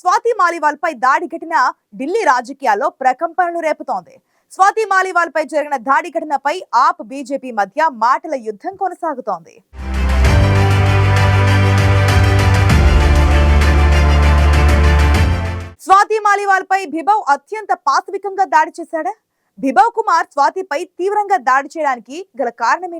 స్వాతి మాలివాల్ పై దాడి ఘటన ఢిల్లీ రాజకీయాల్లో ప్రకంపనలు రేపుతోంది. స్వాతి మాలివాల్ పై జరిగిన దాడి ఘటనపై ఆప్ బీజేపీ మధ్య మాటల యుద్ధం కొనసాగుతోంది. స్వాతి మాలివాల్ పై బిబవ్ అత్యంత పాశవికంగా దాడి చేశాడా? బిబవ్ కుమార్ స్వాతిపై తీవ్రంగా దాడి చేయడానికి గల కారణం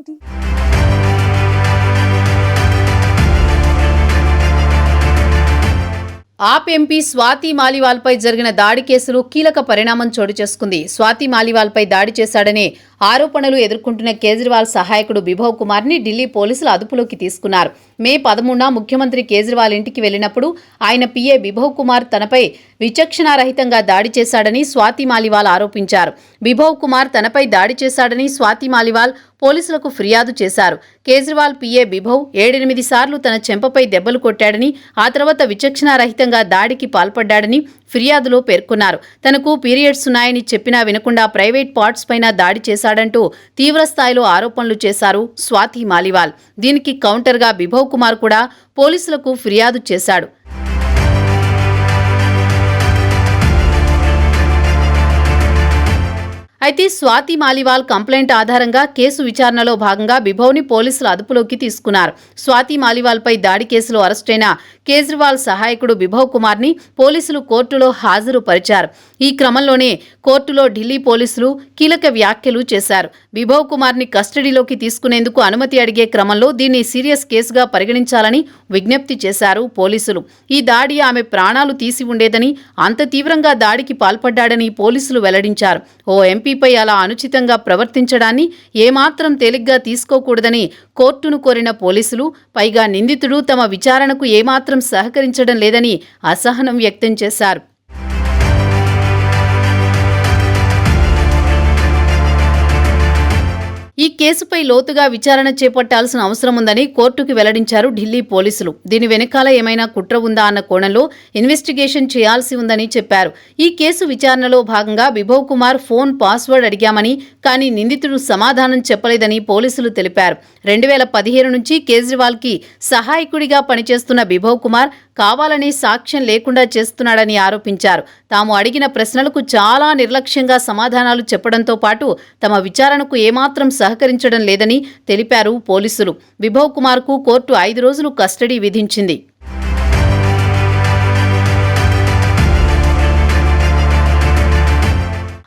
ఆప్ ఎంపీ స్వాతి మాలివాల్పై జరిగిన దాడి కేసులో కీలక పరిణామం చోటు చేసుకుంది. స్వాతి మాలివాల్పై దాడి చేశాడనే ఆరోపణలు ఎదుర్కొంటున్న కేజ్రీవాల్ సహాయకుడు బిభవ్ కుమార్ని ఢిల్లీ పోలీసులు అదుపులోకి తీసుకున్నారు. మే పదమూడున ముఖ్యమంత్రి కేజ్రీవాల్ ఇంటికి వెళ్ళినప్పుడు ఆయన పిఏ బిభవ్ కుమార్ తనపై విచక్షణారహితంగా దాడి చేశాడని స్వాతి మాలివాల్ ఆరోపించారు. బిభవ్ కుమార్ తనపై దాడి చేశాడని స్వాతి మాలివాల్ పోలీసులకు ఫిర్యాదు చేశారు. కేజ్రీవాల్ పిఏ బిభవ్ ఏడెనిమిది సార్లు తన చెంపపై దెబ్బలు కొట్టాడని ఆ తర్వాత విచక్షణారహితంగా దాడికి పాల్పడ్డాడని ఫిర్యాదులో పేర్కొన్నారు. తనకు పీరియడ్స్ ఉన్నాయని చెప్పినా వినకుండా ప్రైవేట్ పార్ట్స్ పైన దాడి చేశాడంటూ తీవ్రస్థాయిలో ఆరోపణలు చేశారు స్వాతి మాలివాల్. దీనికి కౌంటర్గా బిభవ్ కుమార్ కూడా పోలీసులకు ఫిర్యాదు చేశాడు. అయితే స్వాతి మాలివాల్ కంప్లైంట్ ఆధారంగా కేసు విచారణలో భాగంగా బిభవ్ని పోలీసులు అదుపులోకి తీసుకున్నారు. స్వాతి మాలివాల్పై దాడి కేసులో అరెస్టైన కేజ్రీవాల్ సహాయకుడు బిభవ్ కుమార్ని పోలీసులు కోర్టులో హాజరుపరిచారు. ఈ క్రమంలోనే కోర్టులో ఢిల్లీ పోలీసులు కీలక వ్యాఖ్యలు చేశారు. బిభవ్ కుమార్ని కస్టడీలోకి తీసుకునేందుకు అనుమతి అడిగే క్రమంలో దీన్ని సీరియస్ కేసుగా పరిగణించాలని విజ్ఞప్తి చేశారు పోలీసులు. ఈ దాడి ఆమె ప్రాణాలు తీసి ఉండేదని అంత తీవ్రంగా దాడికి పాల్పడ్డాడని పోలీసులు వెల్లడించారు. ఓ ఎంపీ ఎంపీపై అలా అనుచితంగా ప్రవర్తించడాన్ని ఏమాత్రం తేలిగ్గా తీసుకోకూడదని కోర్టును కోరిన పోలీసులు పైగా నిందితుడు తమ విచారణకు ఏమాత్రం సహకరించడం లేదని అసహనం వ్యక్తం చేశారు. ఈ కేసుపై లోతుగా విచారణ చేపట్టాల్సిన అవసరం ఉందని కోర్టుకు వెల్లడించారు ఢిల్లీ పోలీసులు. దీని వెనకాల ఏమైనా కుట్ర ఉందా అన్న కోణంలో ఇన్వెస్టిగేషన్ చేయాల్సి ఉందని చెప్పారు. ఈ కేసు విచారణలో భాగంగా బిభవ్ కుమార్ ఫోన్ పాస్వర్డ్ అడిగామని కానీ నిందితుడు సమాధానం చెప్పలేదని పోలీసులు తెలిపారు. రెండు వేల పదిహేను నుంచి కేజ్రీవాల్కి సహాయకుడిగా పనిచేస్తున్న బిభవ్ కుమార్ కావాలని సాక్ష్యం లేకుండా చేస్తున్నాడని ఆరోపించారు. తాము అడిగిన ప్రశ్నలకు చాలా నిర్లక్ష్యంగా సమాధానాలు చెప్పడంతో పాటు తమ విచారణకు ఏమాత్రం సహకరించడం లేదని తెలిపారు పోలీసులు. విభవ్ కుమార్కు కోర్టు ఐదు రోజులు కస్టడీ విధించింది.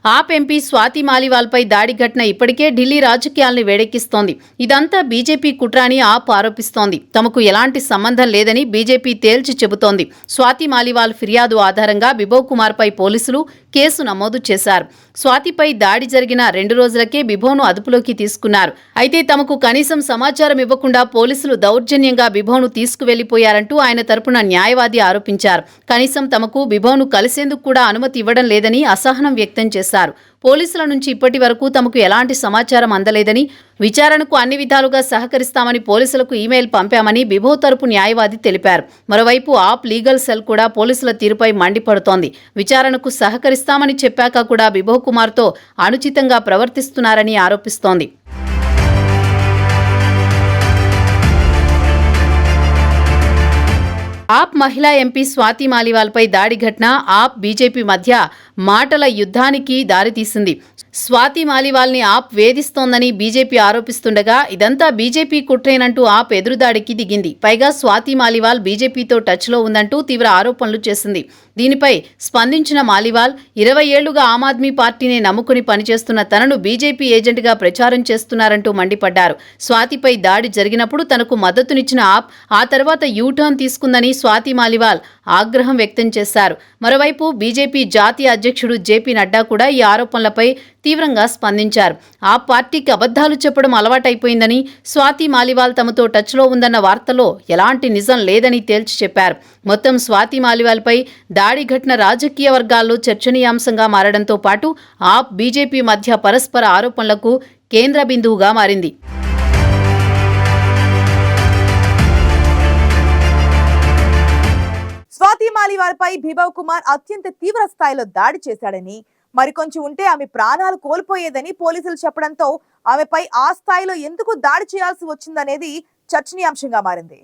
ఆప్ ఎంపీ స్వాతి మాలివాల్పై దాడి ఘటన ఇప్పటికే ఢిల్లీ రాజకీయాల్ని వేడెక్కిస్తోంది. ఇదంతా బీజేపీ కుట్ర అని ఆప్ ఆరోపిస్తోంది. తమకు ఎలాంటి సంబంధం లేదని బీజేపీ తేల్చి చెబుతోంది. స్వాతి మాలివాల్ ఫిర్యాదు ఆధారంగా బిభవ్ కుమార్పై పోలీసులు కేసు నమోదు చేశారు. స్వాతిపై దాడి జరిగిన రెండు రోజులకే బిభోను అదుపులోకి తీసుకున్నారు. అయితే తమకు కనీసం సమాచారం ఇవ్వకుండా పోలీసులు దౌర్జన్యంగా బిభోను తీసుకువెళ్ళిపోయారంటూ ఆయన తరపున న్యాయవాది ఆరోపించారు. కనీసం తమకు బిభోను కలిసేందుకు కూడా అనుమతి ఇవ్వడం లేదని అసహనం వ్యక్తం చేశారు. పోలీసుల నుంచి ఇప్పటి వరకు తమకు ఎలాంటి సమాచారం అందలేదని విచారణకు అన్ని విధాలుగా సహకరిస్తామని పోలీసులకు ఈమెయిల్ పంపామని బిభో తరపు న్యాయవాది తెలిపారు. మరోవైపు ఆప్ లీగల్ సెల్ కూడా పోలీసుల తీరుపై మండిపడుతోంది. విచారణకు సహకరిస్తామని చెప్పాక కూడా బిభో కుమార్తో అనుచితంగా ప్రవర్తిస్తున్నారని ఆరోపిస్తోంది. ఆప్ మహిళా ఎంపీ స్వాతి మాలివాల్పై దాడి ఘటన ఆప్ బీజేపీ మధ్య మాటల యుద్ధానికి దారితీసింది. స్వాతి మాలివాల్ని ఆప్ వేధిస్తోందని బీజేపీ ఆరోపిస్తుండగా ఇదంతా బీజేపీ కుట్రేనంటూ ఆప్ ఎదురుదాడికి దిగింది. పైగా స్వాతి మాలివాల్ బీజేపీతో టచ్లో ఉందంటూ తీవ్ర ఆరోపణలు చేసింది. దీనిపై స్పందించిన మాలివాల్ ఇరవై ఏళ్ళుగా ఆమ్ ఆద్మీ పార్టీని నమ్ముకుని పనిచేస్తున్న తనను బీజేపీ ఏజెంట్గా ప్రచారం చేస్తున్నారంటూ మండిపడ్డారు. స్వాతిపై దాడి జరిగినప్పుడు తనకు మద్దతునిచ్చిన ఆప్ ఆ తర్వాత యూటర్న్ తీసుకుందని స్వాతి మాలివాల్ ఆగ్రహం వ్యక్తం చేశారు. మరోవైపు బీజేపీ జాతీయ అధ్యక్షుడు అధ్యక్షుడు జేపీ నడ్డా కూడా ఈ ఆరోపణలపై తీవ్రంగా స్పందించారు. ఆ పార్టీకి అబద్ధాలు చెప్పడం అలవాటైపోయిందని స్వాతి మాలివాల్ తమతో టచ్లో ఉందన్న వార్తలో ఎలాంటి నిజం లేదని తేల్చి చెప్పారు. మొత్తం స్వాతి మాలివాల్పై దాడి ఘటన రాజకీయ వర్గాల్లో చర్చనీయాంశంగా మారడంతో పాటు ఆప్ బీజేపీ మధ్య పరస్పర ఆరోపణలకు కేంద్ర బిందువుగా మారింది. స్వాతి మాలివాల్ భీభవ్ కుమార్ అత్యంత తీవ్ర స్థాయిలో దాడి చేశాడని మరికొంచెం ఉంటే ఆమె ప్రాణాలు కోల్పోయేదని పోలీసులు చెప్పడంతో ఆమెపై ఆ స్థాయిలో ఎందుకు దాడి చేయాల్సి వచ్చిందనేది చర్చనీయాంశంగా మారింది.